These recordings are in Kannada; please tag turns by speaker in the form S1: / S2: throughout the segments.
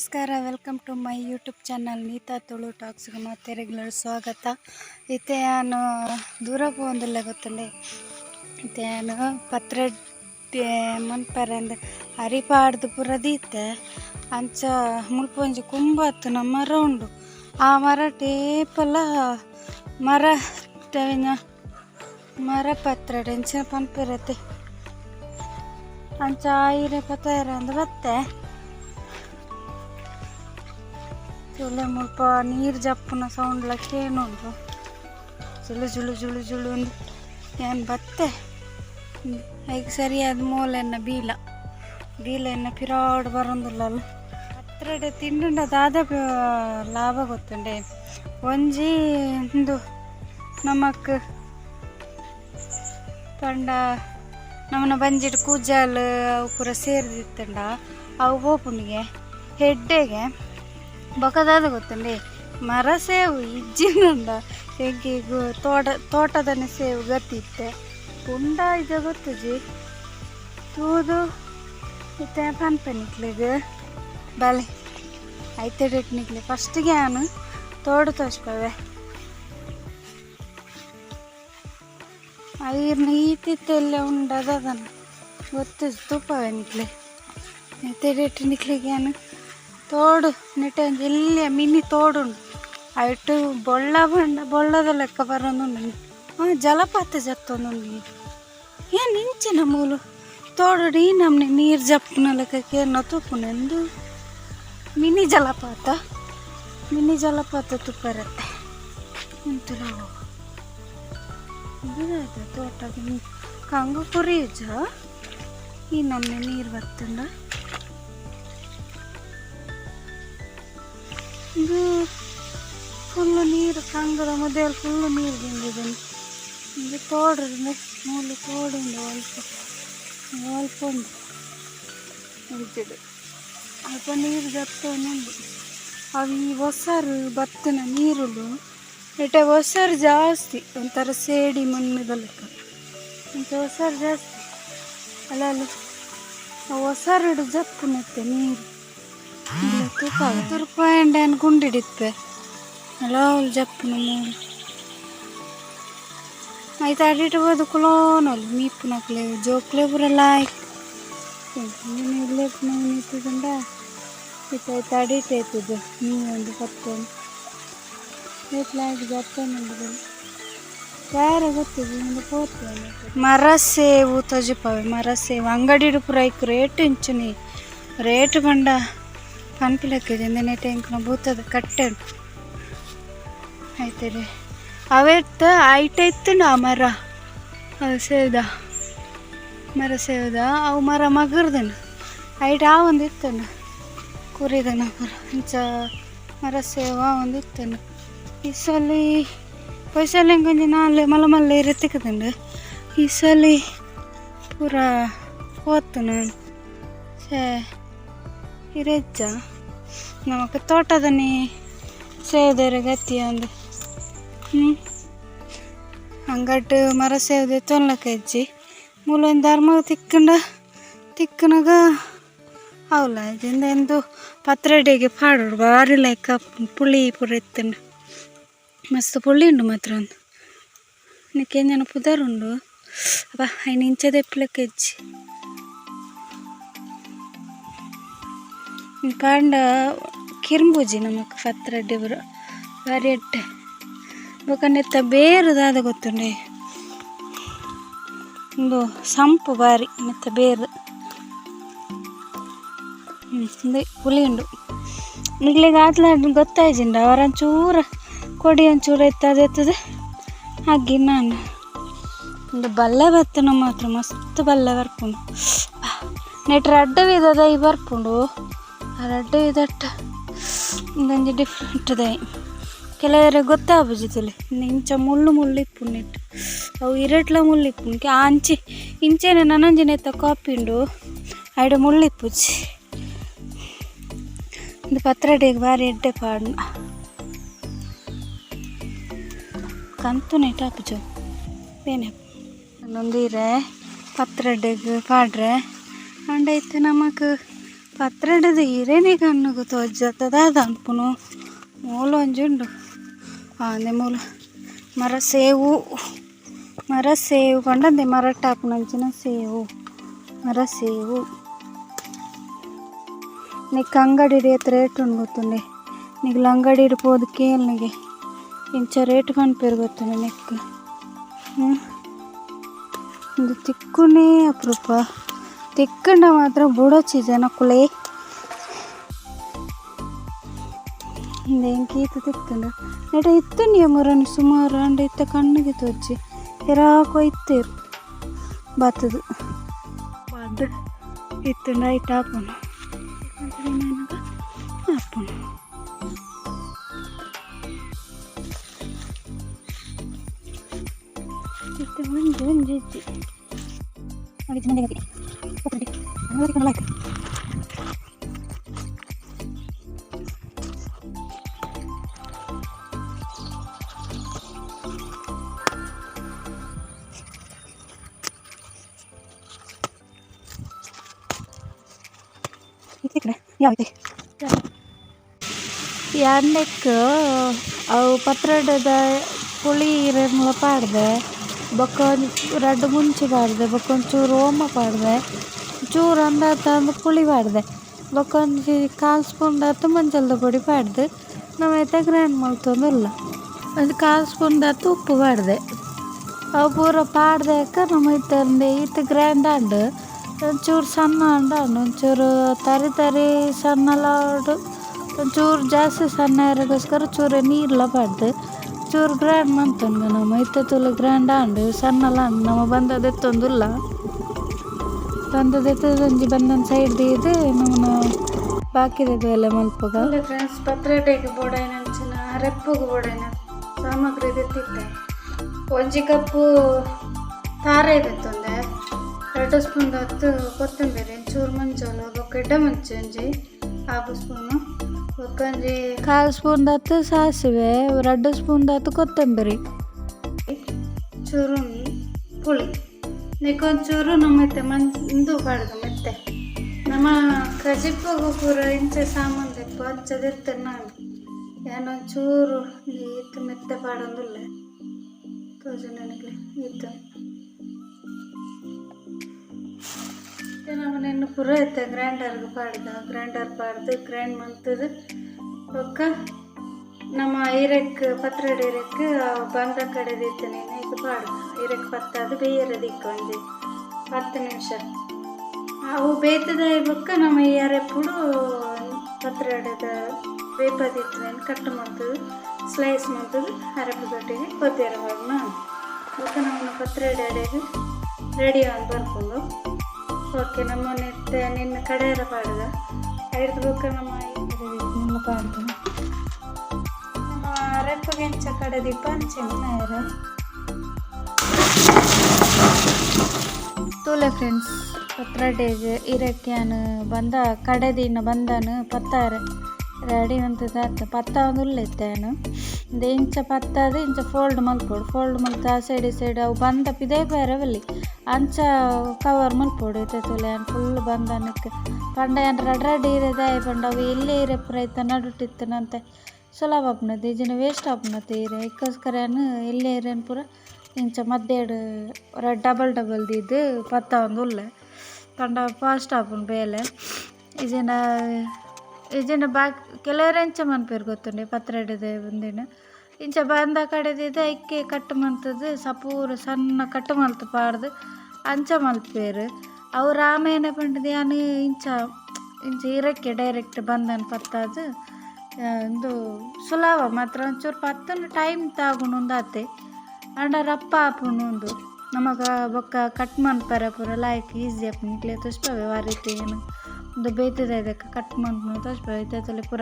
S1: ನಮಸ್ಕಾರ, welcome to my YouTube channel Neetha Tulu ಟಾಕ್ಸ್ಗೆ ಮತ್ತೆ ರೆಗ್ಯುಲರ್ ಸ್ವಾಗತ. ಇತ್ತೆ ನಾನು ದೂರ ಪೋಂದಿಲ್ಲ ಗೊತ್ತಂದೆ ಇತ್ತೆ ನಾನು ಪತ್ರ ಮನ್ಪರೆ ಅಂದ ಹರಿಪಾಡ್ದು ಪೂರ ದೀತೆ ಅಂಚ ಮುಲ್ಪೊಂಜಿ ಕುಂಬತ್ತು ನಮ್ಮ ಮರ ಉಂಡು. ಆ ಮರ ಟೇಪಲ್ಲ ಮರ ಮರ ಪತ್ರ ಟೆನ್ಷನ್ ಪನ್ಪಿರತ್ತೆ. ಅಂಚ ಆಯಿರೆ ಪತ್ತಾಯಿರ ಅಂದ್ರೆ ಬತ್ತೆ. ತುಲೆ ಮುಲ್ಪ ನೀರು ಜಪ್ಪುನ ಏನು ಉಂಟು ಜುಳು ಜುಳು ಜುಳು ಜುಳು ಅಂದು ಏನು ಬತ್ತೆ? ಈಗ ಸರಿಯಾದ ಮೂಲೆನ್ನ ಬೀಲ ಬೀಲೆನ್ನ ಪಿರಾಡ್ ಬರೋದಿಲ್ಲ ಅಲ್ಲ ಹತ್ರಡೆ ತಿಂಡ ದಾದ ಲಾಭ ಗೊತ್ತುಂಡೆ. ಒಂಜಿ ಒಂದು ನಮಕ್ ಪಂಡ ನಮ್ಮನ್ನ ಬಂಜಿಟ್ಟು ಕೂಜಾಲ್ ಅವು ಪೂರ ಸೇರಿದಿತ್ತಂಡ. ಅವು ಬೋಪುನಿಗೆ ಹೆಡ್ಡೆಗೆ. ಬೊಕದಾದ ಗೊತ್ತಂಡೆ. ಮರ ಸೇವು ಇಜ್ಜಿನುಂಡ ಹೆಂಗೆ ತೋಟ, ತೋಟದನೆ ಸೇವು ಗತ್ತಿತ್ತೆ. ಉಂಡ ಇದು ಗೊತ್ತಜಿ? ತೂದು ಇತ್ತೆ ಪನ್ಪನಿಕ್ಲಿಗೆ. ಬಲೆ, ಐತೆ ನಿಕ್ಲಿ. ಫಸ್ಟಿಗೆ ನಾನು ತೋಡು ತೋಚ್ಪವೆ ಐರ್ನ ಈತಿತ್ತೆಲ್ಲ ಉಂಡದನ್ನು ಗೊತ್ತು ತುಪ್ಪವೆ ನಿಕ್ಲಿ. ಐತೆ ಡೇಟ್ ನಿಕ್ಲಿಗೆ ನಾನು ತೋಡು ನೆಟ್ಟೆ ಇಲ್ಲಿ ಮಿನಿ ತೋಡುಂಡು ಐಟು ಬೊಳ್ಳ ಬಂಡ ಬೊಳ್ಳದ ಲೆಕ್ಕ ಬರೋದು ಹಾಂ, ಜಲಪಾತ ಜತ್ತೊಂದು ಏನು ಇಂಚಿನ ಮೂಲು? ತೋಡಡಿ ಈ ನಮ್ನೆ ನೀರು ಜಪ್ಪನ ಲೆಕ್ಕಕ್ಕೆ ಏನೋ ತುಪ್ಪನೆಂದು ಮಿನಿ ಜಲಪಾತ? ಮಿನಿ ಜಲಪಾತ ತುಪ್ಪ ಇರುತ್ತೆ ಎಂತಲ ಇದಾಯ್ತು ತೋಟ ಕಂಗು ಕುರಿಯುಜ ಈ ನಮ್ನೆ ನೀರು ಬರ್ತಂಡ ಇದು ಫುಲ್ಲು ನೀರು ಕಂಗದ ಮಧ್ಯದಲ್ಲಿ ಫುಲ್ಲು ನೀರು ಬಂದಿದೆ. ಇದು ತೋಡ್ರಿಂದ ಮೂಲು ತೋಡಿಂದ ಅಲ್ಪ ಅಲ್ಪ ಒಂದು ಇದ್ದಿದ್ದು ಅಲ್ಪ ನೀರು ಜತ್ತೊಂದುಂಡು ಅವು ಈ ಹೊಸರು ಭತ್ತನ ನೀರುಳು ಇಟ ಹೊಸರು ಜಾಸ್ತಿ. ಒಂಥರ ಸೇಡಿ ಮಣ್ಣದ ಅಂತ ಹೊಸರು ಜಾಸ್ತಿ. ಅಲ್ಲ ಅಲ್ಲ ಹೊಸರು ಒಸರು ಜಪ್ಪುನತ್ತೆ ನೀರು. ಇಲ್ಲ ತೂಕ ಹತ್ತು ರೂಪಾಯಿ ಅಂಡ್ ಗುಂಡಿಡಿತ್ವೆ ಅಲ್ಲ ಅವ್ಳು ಜಪ್ಪುನ ಮೂರು. ಆಯ್ತು ಅಡಿಟ್ಟು ಹೋದ ಕುಲೋನಲ್ಲ ಮೀಪುನಕ್ಲೆ ಜೋಕ್ಲೆ ಬರಲ್ಲ. ಇಲ್ಲೇ ಆಯ್ತು ಆಯ್ತು ಅಡಿಟ್ಟು ಆಯ್ತದು ನೀವು ಒಂದು ಪತ್ತೊಂದು ಏತ್ಲಾಗಿ ಜಪ್ಪನೊಂದು ಯಾರ ಗೊತ್ತಿದೆ ಪೋರ್ತೇನೆ ಮರ ಸೇವು ತಜುಪವೆ ಮರ ಸೇವು ಅಂಗಡಿ ಪುರ ರೇಟ್ ಇಂಚುನಿ. ರೇಟ್ ಬಂಡ ಪನ್ಪಿಲಕ್ಕಿದೆ ನೆನೆ ಟೆಂಕ್ನ ಬೂತದ ಕಟ್ಟೆ ಆಯ್ತದೆ. ಅವೆತ್ತ ಐಟ ಇತ್ತು ಆ ಮರ. ಸೇವ್ದ ಮರ ಸೇವ್ದ ಅವು ಮರ ಮಗರ್ದನ. ಐಟ ಆ ಒಂದು ಇತ್ತನು. ಕುರಿದನ ಮರ ಇಂಚ ಮರ ಸೇವ ಒಂದು ಇತ್ತನು. ಈ ಸಲ ಪೈಸಲ್ಲಿ ನಾಳೆ ಮಲ್ಲ ಇರತ್ತಿಕ್ಕದಂಡು ಈ ಸಲ ಪೂರ ಹೋತು ನಾನು ಸೇ ಇರೆಜ್ಜ? ನಮಕ್ ತೋಟದನಿ ಸೇವ್ದರ ಗತಿ ಅಂದು. ಹ್ಞೂ ಅಂಗಟ್ಟು ಮರ ಸೇವ್ದೆ ತೊನ್ಲಕ್ಕ ಹೆಜ್ಜಿ. ಮೂಲೊಂದು ಧರ್ಮ ತಿಕ್ಕಂಡ, ತಿಕ್ಕನಾಗ ಅವಲ್ಲ ಇದರಿಂದ ಎಂದು ಪತ್ರಡೆಗೆ ಪಾಡೋಡು ಭಾರಿ ಲೈಕ ಪುಳಿ ಪೂರ ಎತ್ತಂಡು ಮಸ್ತ್ ಪುಳಿ ಉಂಡು ಮಾತ್ರ ಒಂದು ನಿಕ್ಕೇನು ಪುದರ್ ಉಂಡು ಅಪ್ಪ ಐನು ಇಂಚದ ಎಪ್ಪಲಕ್ಕ ಪಾಂಡ ಕಿರ್ಂಬೂಜಿ ನಮಕ್ ಪತ್ರಡ್ಡೆ ಬರ ಬಾರಿ ಎಡ್ಡೆ ಬೊಕನೆತ್ತ ಬೇರುದಾದ ಗೊತ್ತುಂಡೆ. ಒಂದು ಸಂಪು ಬಾರಿ ನೆತ್ತ ಬೇರು. ಹ್ಞೂ ಹುಲಿ ಉಂಡು. ನಿಗ್ಲಿಗೆ ಆತ್ಲ ಗೊತ್ತಾಯ್ಜಿಂಡ. ಅವರಂಚೂರ ಕೊಡಿ ಒಂಚೂರ ಎತ್ತದ ಎತ್ತದೆ ಹಾಗೆ ನಾನು. ಒಂದು ಬಲ್ಲೆ ಬತ್ತನ ಮಾತ್ರ, ಮಸ್ತ್ ಬಲ್ಲೆ ಬರ್ಪುಂಡು. ನೆಟ್ರ ಅಡ್ಡವಿದದ ಈ ಬರ್ಪುಂಡು. ದಟ್ಟ ಇದಟ್ಟ. ಒಂದೊಂದು ಡಿಫ್ರೆಂಟ್ ದೈ ಕೆಲವರಿಗೆ ಗೊತ್ತಾಗ್ಬುಜಿತಲೆ ಇಂಚ ಮುಳ್ಳು ಮುಳ್ಳು ಅವು ಇರಟ್ಲ ಮುಳ್ಳು ಆ ಅಂಚಿ, ಇಂಚೆನೆ ನನಂಜನೆ ಎತ್ತ ಕಾಪಿಂಡು ಐಡು ಮುಳ್ಳು ಇಪ್ಪುಜಿ ಒಂದು ಪತ್ರಡೆಗೆ ಬಾರಿ ಎಡ್ಡೆ ಪಾಡ್ನ. ಕಂತು ನೆಟ್ ಹಾಪುಜು ಒಂದೀರೆ ಪತ್ರಡೆಗೆ ಪಾಡ್ರೆ. ಅಂಡ ಇತ್ತು ನಮಕ್. ಪತ್ರಡದ ಹಿರೇನೆ ಕಣ್ಣುಗು ತೋಜತ್ತದ ಅನ್ಪುನು ಮೂಲ ಒಂಜುಂಡು ಆಂದೆ ಮೂಲ ಮರ ಸೇವು ಮರ ಸೇವು ಕೊಂಡಂದೆ ಮರ ಟಾಪುನಂಚಿನ ಸೇವು ಮರ ಸೇವು నీకు అంగడి రేట్ రేట్ ఉండుతుంది నీకు అంగడి పోదు కేళ్ళకి ఇంచ ರೇಟ್ ಕೊಂಡು పెరుగుతుంది నీకు ಹ್ಮ್. ಇದು ತಿಕ್ಕುನೇ ಅಪರೂಪ ತಿಕ್ಕಂಡ ಮಾತ್ರ ಬುಡೋಚಿ ಜನಕ್ಕುಲೇ ಇಂಕೀತ ತಿಕ್ಕಂಡ ನೆಟ ಇತ್ತು ನೀ ಮುರನಿ ಸುಮಾರು ಅಂಡ ಇತ್ತ ಕಣ್ಣಿಗೆ ತೋಚಿ ಎರಾಕೋ ಇತ್ತೇರು ಬತ್ತದು ಬಡ್ ಇತ್ತು ನೈಟ್ ಹಾಕೋಣ ಹಾಕೋಣ ಇತ್ತು ಒಂದು ಒಂದು ಇಜ್ಜಿ ನೋಡಿ ಕಣಲ ಈ ಕಡೆ ಯಾವೈತೆ ಎರಡನೇಕ್ಕೆ ಅವು ಪತ್ರಡದ ಪುಳಿ ಇರೋನ್ಲ ಪಾಡ್ದೆ ಬೊಕ್ಕ ರಡ್ಡು ಮುಂಚಿ ಪಾಡ್ದೆ ಬೊಕ್ಕ ಒಂಚೂರು ಓಮ ಪಾಡ್ದೆ ಚೂರು ಅಂದ ತಂದು ಪುಳಿ ಪಾಡ್ದೆ ಬೊಕ್ಕ ಒಂಜಿ ಕಾಲು ಸ್ಪೂನ್ ದತ್ತು ಮಂಜಲ್ದ ಪೊಡಿ ಪಾಡ್ದು ನಮ್ಮೈತೆ ಗ್ರೈಂಡ್ ಮಲ್ತೊಂದಿಲ್ಲ ಒಂದು ಕಾಲು ಸ್ಪೂನ್ ದತ್ತು ಉಪ್ಪು ಪಾಡ್ದೆ ಅವು ಪೂರ ಪಾಡ್ದಾಕ ನಮ್ಮೈತೆ ಒಂದು ಇತ್ತು ಗ್ರ್ಯಾಂಡ್ ಆಂಡು ಒಂಚೂರು ಸಣ್ಣ ಅಂಡ ಒಂಚೂರು ತರಿ ತರಿ ಸಣ್ಣ ಲಾಡು ಒಂಚೂರು ಜಾಸ್ತಿ ಸಣ್ಣ ಇರೋಕ್ಕೋಸ್ಕರ ಚೂರು ನೀರ್ಲ ಪಾಡ್ದು ಚೂರು ಗ್ರ್ಯಾಂಡ್ ಮಂತಂದು ನಮ್ಮ ಇತ್ತ ತುಲು ಗ್ರ್ಯಾಂಡ್ ಆಂಡು ಸಣ್ಣ ಅಂಡು ನಮ್ಮ ಬಂದದ ಒಂಜಿ ಬಂದದ ಬಂದನ್ ಸೈಡ್ ಇದು ನಮ್ಮನ ಬಾಕಿದ ಎಲ್ಲ ಮಲ್ಪಗ. ಫ್ರೆಂಡ್ಸ್ ಪತ್ರಟೆಗೆ ಬೋಡೈನ ಅಂಚಿನ ರೆಪ್ಪಗೆ ಬೋಡೈನ ಸಾಮಗ್ರಿ ತೆತ್ತಿದ್ದೆ ಒಂಜಿ ಕಪ್ಪು ತಾರೆ ತೆತ್ತೊಂದೆ ಎರಡು ಸ್ಪೂನ್ ಹತ್ತು ಕೊತ್ತಂಬರಿ ಚೂರು ಮಂಜಾಲು ಬೊಕ್ಕ ಮುಂಚೆ ಮಂಚು ಒಂಜಿ ಹಾಫ್ ಸ್ಪೂನು ಬೊಕ್ಕೊಂಜಿ ಕಾಲು ಸ್ಪೂನ್ ಹತ್ತು ಸಾಸಿವೆ ಎರಡು ಸ್ಪೂನ್ ಹತ್ತು ಕೊತ್ತಂಬರಿ. ಚೂರು ಪುಳಿ. ನೆಕ್ಕೊಂಚೂರು ನಮ್ಮತ್ತೆ ಮಂದು ಬಾಡ್ದು ಮತ್ತೆ. ನಮ್ಮ ಕಜಿಪ್ಪ ಪೂರ ಇಂಚೆ ಸಾಮಾನು ತೆಪ್ಪು ಹಚ್ಚದಿರ್ತೇನೆ ನಾನು. ಏನೊಂಚೂರು ಇತ್ತು ಮೆತ್ತೆ ಬಾಡಂದಿಲ್ಲ ತೋಜು ನನಗೆ, ಇತ್ತು. ನಮ್ಮ ನೆನ್ನು ಪೂರ ಇತ್ತೆ ಗ್ರ್ಯಾಂಡರ್ಗೆ ಪಾಡ್ದ ಗ್ರೈಂಡರ್ ಪಾಡ್ದು ಗ್ರೈಂಡ್ ಮಂತದು. ಒಕ್ಕ ನಮ್ಮ ಐರೆಕ್, ಪತ್ರ ಈರೆಕ್ ಬಂದ ಕಡೆದಿತ್ತು ನೀನು, ಇದು ಪಾಡ್ದ. ಈರೆಕ್ ಅದು ಬೇಯರದಿಕ್ಕ ಒಂದು ಹತ್ತು ನಿಮಿಷ. ಅವು ಬೇಯ್ತದ ಬುಕ್ಕ ನಮ್ಮ ಪತ್ರ ಪತ್ರಡದ ಬೇಪದಿತ್ತು ಕಟ್ ಮಾಡ್ತದೆ ಸ್ಲೈಸ್ ಮಾಡ್ತದೆ ಅರೆಪು ದೊಟ್ಟಿಗೆ ಹೋಗ್ನ ಬುಕ್ಕ ನಮ್ಮ ಪತ್ರಡ ಅಡೆಗೆ ರೆಡಿ ಆಗಿ ಬರ್ಕೊಂಡು, ಓಕೆ, ನಮ್ಮ ನೆತ್ತ ನಿನ್ನ ಕಡೆ ಪಾಡ್ದ. ಐದು ಬುಕ್ಕ ನಮ್ಮ ಪಾಡ್ದ. ನಮ್ಮ ಅರೆಪ್ಪಗೆ ಹೆಂಚ ಕಡೆ ದೀಪ ಅಂಚೆನ ತೂಲೆ ಫ್ರೆಂಡ್ಸ್ ಪತ್ರಡೇಜ್ ಇರಕ್ಯಾನ್ ಬಂದ, ಕಡೆದಿನ ಬಂದನು ಪತ್ತಾರೆ. ರೆಡಿ ಅಂತ ತಾತ ಪತ್ತ ಒಂದು ಉಲ್ಲೆತ್ತೇನು ಇಂದ ಇಂಚ ಪತ್ತಾದ ಇಂಚ ಫೋಲ್ಡ್ ಮಲ್ಪೋಡು ಫೋಲ್ಡ್ ಮಲ್ತ ಆ ಸೈಡ್ ಈ ಸೈಡ್ ಅವು ಬಂದ ಪಿದೇ ಬೇರವಲ್ಲಿ ಅಂಚ ಕವರ್ ಮಲ್ಪೋಡು ಐತೆ ತೂಲೆ ಫುಲ್ ಬಂದನಕ್ಕೆ. ಪಂಡ ಏನು ರಡ್ ರಡ್ ಇರದಾಯ ಪಂಡ ಅವು ಇಲ್ಲೇ ಇರೋ ಪ್ರಯತ್ನ ನಡುಟ್ಟಿತ್ತನಂತೆ ಸುಲಭ ಆಪ್ನತಿ ಈಜಿನ ವೇಸ್ಟ್ ಆಪ್ನತಿ ಇರೋ. ಇಕ್ಕೋಸ್ಕರ ಏನು ಇಲ್ಲೇ ಇರೇನು ಪೂರ ಇಂಚ ಮದ್ದೆಡು ಡಬಲ್ ಡಬಲ್ ಇದು ಪತ್ತ ಒಂದು ಉಲ್ಲೆ ಪಂಡ ಫಾಸ್ಟ್ ಆಪುಂಡು ಬೇಲೆ. ಇಜಿನ ಇಜಿನ ಬಾ ಕೆಲವರು ಇಂಚ ಮನ್ಪೇರು ಗೊತ್ತುಂಡೆ ಪತ್ರಡಿದೆ ಒಂದಿನ. ಇಂಚ ಬಂದ ಕಡೆದಿದೆ ಐಕ್ಕೆ ಕಟ್ಟು ಮಂತದ್ದು ಸಪೂರ ಸಣ್ಣ ಕಟ್ಟು ಮಲ್ತು ಪಾಡ್ದು ಅಂಚ ಮಲ್ಪೇರು ಅವ್ರು ಆಮೇಲೆ ಪಂಡದು ಯಾನು ಇಂಚ ಇಂಚ ಇರಕ್ಕೆ ಡೈರೆಕ್ಟ್ ಬಂದನ್ ಪತ್ತಾದು ಒಂದು ಸುಲಭ ಮಾತ್ರ. ಒಂಚೂರು ಪತ್ತನ ಟೈಮ್ ತಾಗುಣು ಅಂಡ ರಪ್ಪ ಒಂದು. ನಮಗ ಬೊಕ್ಕ ಕಟ್ ಮನ್ಪರ ಪೂರ ಲಾಯ್ಕ್ ಈಸಿ ಆಪುನು ಇಕ್ಲೆ ಆ ರೀತಿ ಏನು. ಒಂದು ಬೇಯ್ತದೆ ಇದಕ್ಕೆ, ಕಟ್ ಮನ್ಪು ತುಷ್ಪವೆ ಇತ್ತಲೆ ಪೂರ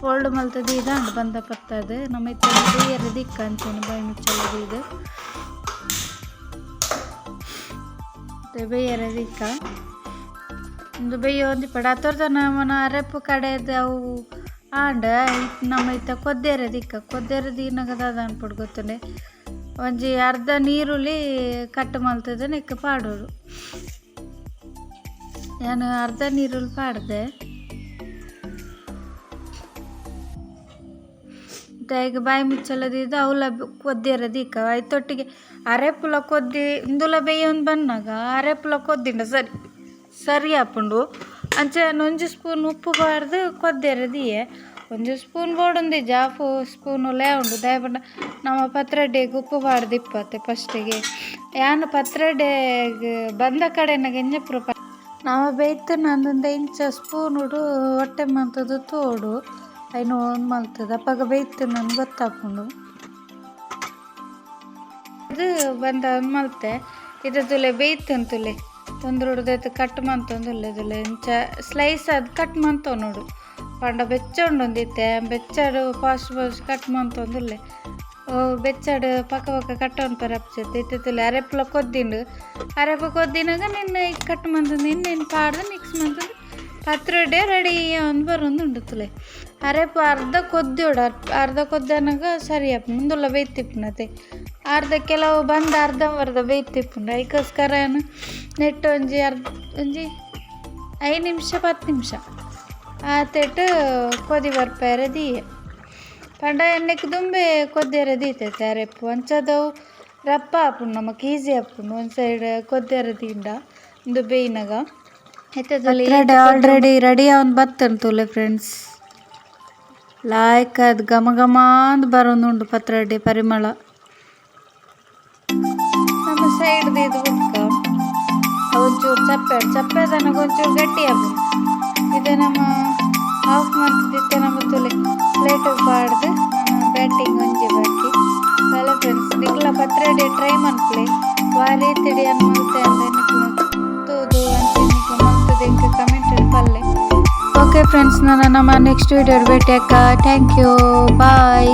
S1: ಫೋಲ್ಡ್ ಮಲ್ತದ ಅಂಡ್ ಬಂದ ಪತ್ತದು. ನಮ್ಮ ಇತ್ತ ಬೇಯರ ದಿಕ್ಕ ಅಂತೇನು, ಬಾಯಿ ಮುಚ್ಚಲದು ಇದು. ಬೇಯರ ದಿಕ್ಕ. ಒಂದು ಬೇಯೋ ಒಂದು ಪಡ. ತೋರ್ದ ನಮ್ಮ ಅರೆಪ್ಪು ಕಡೆದ ಅವು ಆಂಡ ನಮ್ಮ ಇತ್ತ ಕೊದ್ದೇರ ದಿಕ್ಕ. ಕೊದ್ದೇರ ದೀನಗದ ಅನ್ಪಡ್ ಗೊತ್ತುಂಡೆ. ಒಂಜಿ ಅರ್ಧ ನೀರುಳ್ಳಿ ಕಟ್ ಮಲ್ತದ, ನೆಕ್ಕ ಪಾಡೋರು ನಾನು ಅರ್ಧ ನೀರುಳ್ಳಿ ಪಾಡ್ದೆ. ಈಗ ಬಾಯಿ ಮುಚ್ಚಲದಿದ್ದು ಅವಲ ಕೊದ್ದಿರ ದೀಕ. ಐತೊಟ್ಟಿಗೆ ಅರೆ ಪುಲ ಕೊದ್ದಿ, ಇಂದುಲ ಬೇಯೊಂದು ಬಂದಾಗ ಅರೆ ಪುಲ ಕೊದ್ದಿಂಡ ಸರಿ ಸರಿ ಹಾಪುಂಡು ಅಂಚೆ ಒಂಜಿ ಸ್ಪೂನ್ ಉಪ್ಪು ಬಾರ್ದು ಕೊದ್ದೆರದಿಯೆ ಒಂಜಿ ಸ್ಪೂನ್ ಬೋಡುಂದು ಜಾಫು ಸ್ಪೂನು ಲೇ ಉಂಡು. ದಾಯಪಂಡ ನಮ್ಮ ಪತ್ರಡೆ ಉಪ್ಪು ಬಾರ್ದು ಇಪ್ಪತ್ತೆ ಫಸ್ಟಿಗೆ. ಯಾನ್ ಪತ್ರೊಡೆಗ್ ಬಂದ ಕಡೆನಾಗ ಎಂಜಪುರ ನಾವು ಬೇಯ್ತು ನಂದೊಂದು ಇಂಚ ಸ್ಪೂನುಡು ಹೊಟ್ಟೆ ಮಂತದ್ದು ತೋಡು. ಐನು ಒಂದು ಮಲ್ತದ ಅಪ್ಪಾಗ ಬೇಯ್ತು ನಾನು ಗೊತ್ತಾಕೊಂಡು ಇದು ಬಂದ ಮಲ್ತೆ ಇದು ತುಲೆ ಬೇಯ್ತು ತುಲೆ ತೊಂದ್ರೆ ಹಿಡ್ದೈತೆ ಕಟ್ ಮಂತೊಂದುಲ್ಲೆ ಇಲ್ಲದಿಲ್ಲ ಇಂಚ ಸ್ಲೈಸ್ ಅದು ಕಟ್ ಮಂತವ್ ನೋಡು. ಪಂಡ ಬೆಚ್ಚೊಂಡೊಂದಿತ್ತೆ ಬೆಚ್ಚಡು ಫಾಸ್ಟ್ ಫಾಸ್ಟ್ ಕಟ್ ಓ, ಬೆಚ್ಚಡು ಪಕ್ಕ ಪಕ್ಕ ಕಟ್ಟೊಂದು ಪರ ಅಪ್ಚತ್ತೆ ಇತ್ತಿಲ್ಲ ತುಲೆ ಅರೆಪ್ಲ ಕೊದ್ದಿಂಡು. ಅರೆಪ ಕೊದ್ದಿನಾಗ ನಿನ್ನ ಈಗ ಕಟ್ ಮಂತಂದು ಇನ್ನೇನು ಪಾಡ್ದು ಮಿಕ್ಸ್ ಮಂತಂದು ಪತ್ರೊಡೆ ರೆಡಿ ಒಂದು ಬರೋದು ಅರೆಪ ಅರ್ಧ అర్ధ ಅರ್ಧ ಕೊದ್ದನಾಗ ಸರಿ ಅಪ್ಪ ಮುಂದೆಲ್ಲ ಬೇಯ್ತಿಪ್ಪನತೆ. ಅರ್ಧ ಕೆಲವು ಬಂದು ಅರ್ಧ ಅರ್ಧ ಬೇಯ್ತಿಪ್ಪುಂಡು ಅದಕ್ಕೋಸ್ಕರ ನೆಟ್ಟು ಒಂಜಿ ಅರ್ಧ, ಒಂಜಿ ಐದು ನಿಮಿಷ ಹತ್ತು ನಿಮಿಷ. ಆತೆಟ್ ಕೊದಿ ಬರ್ಪಾರೆ ದೀಯೆ. ಪಂಡ ಎಣ್ಣೆಗೆ ದುಂಬೆ ಕೊದ್ದೆರೆ ದೀತೈತೆ ಅರೆಪ್ಪು ಒಂಚದವು ರಪ್ಪ ಆಪುಂಡು ನಮಕ್ ಈಸಿ ಆಪುಂಡು ಒಂದು ಸೈಡ್ ಕೊದ್ದೆರೆ ದಿಂಡ ಒಂದು ಬೇಯ್ನಾಗ. ಆಲ್ರೆಡಿ ರೆಡಿ ಅವನ್ ಬತ್ತನ್ ತೂಲೆ ಫ್ರೆಂಡ್ಸ್ ಲಾಯ್ಕ್ ಅದು ಘಮ ಘಮ ಅಂತ ಬರೋದುಂಡು ಪತ್ರೊಡೆ ಪರಿಮಳ. ನಮ್ಮ ಸೈಡ್ ಇದು ಬುಕ್ಕ ಒಂಚೂರು ಚಪ್ಪೆ ಚಪ್ಪೆ ತನಕ ಒಂಚೂರು ಗಟ್ಟಿ ಆಗ್ಬೇಕು ಇದು ನಮ್ಮ ಆಫ್ ಮಾಡ್ತಿದ್ದೆ ನಮ್ಮ ತುಲೆ ಪ್ಲೇಟ್ ಬಾಡ್ದು ಬ್ಯಾಟಿಂಗ್ ಒಂಜಿ ಬಾಕಿ ಅಲ್ಲ ಫ್ರೆಂಡ್ಸ್ ನಿಕ್ಲ ಪತ್ರೊಡೆ ಟ್ರೈ ಮನ್ಪ್ಲೆ ವಾರಿ ತಿಡಿ ಅನ್ ಮಲ್ತೆ ಅಂದ್ರೆ ಓಕೆ ಫ್ರೆಂಡ್ಸ್ ನಾನು ನಮ್ಮ ನೆಕ್ಸ್ಟ್ ವಿಡಿಯೋ ಭೇಟಿಯಾಕ ಥ್ಯಾಂಕ್ ಯು ಬಾಯ್